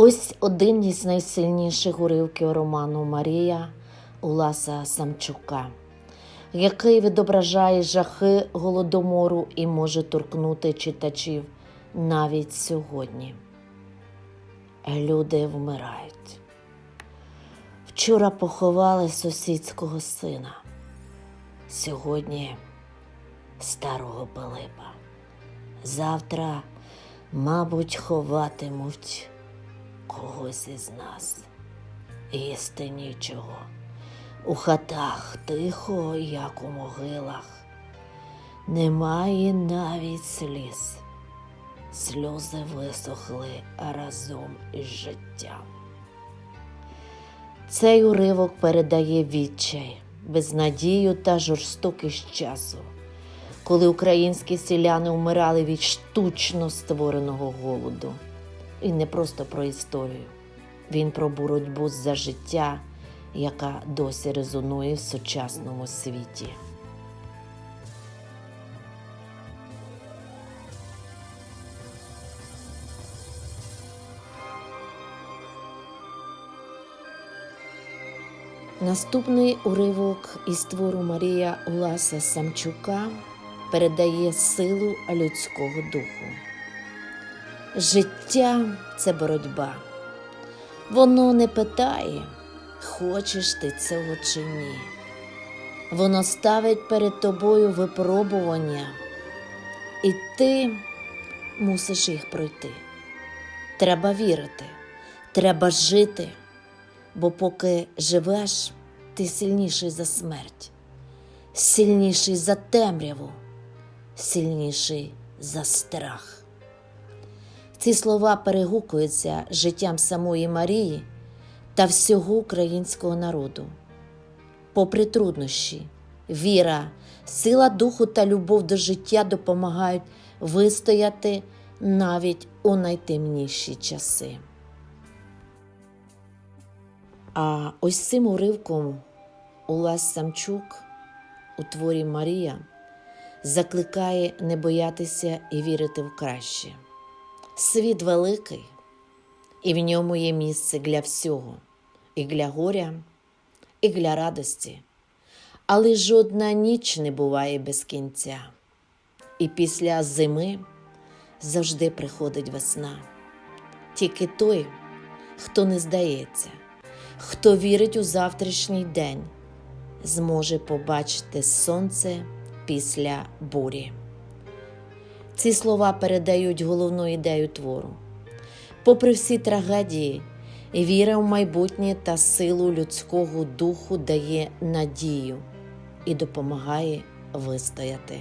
Ось один із найсильніших уривків роману Марія Уласа Самчука, який відображає жахи голодомору і може торкнути читачів навіть сьогодні. Люди вмирають. Вчора поховали сусідського сина, сьогодні старого Пилипа. Завтра, мабуть, ховатимуть когось із нас. Їсти нічого. У хатах тихо, як у могилах. Немає навіть сліз. Сльози висохли разом із життям. Цей уривок передає відчай, безнадію та жорстокість часу, коли українські селяни вмирали від штучно створеного голоду. І не просто про історію. Він про боротьбу за життя, яка досі резонує в сучасному світі. Наступний уривок із твору Марія Уласа Самчука передає силу людського духу. Життя це боротьба. Воно не питає, хочеш ти цього чи ні. Воно ставить перед тобою випробування, і ти мусиш їх пройти. Треба вірити, треба жити, бо поки живеш, ти сильніший за смерть, сильніший за темряву, сильніший за страх. Ці слова перегукуються життям самої Марії та всього українського народу. Попри труднощі, віра, сила духу та любов до життя допомагають вистояти навіть у найтемніші часи. А ось цим уривком Улас Самчук у творі Марія закликає не боятися і вірити в краще. Світ великий, і в ньому є місце для всього, і для горя, і для радості. Але жодна ніч не буває без кінця. І після зими завжди приходить весна. Тільки той, хто не здається, хто вірить у завтрашній день, зможе побачити сонце після бурі. Ці слова передають головну ідею твору. Попри всі трагедії, віра в майбутнє та силу людського духу дає надію і допомагає вистояти.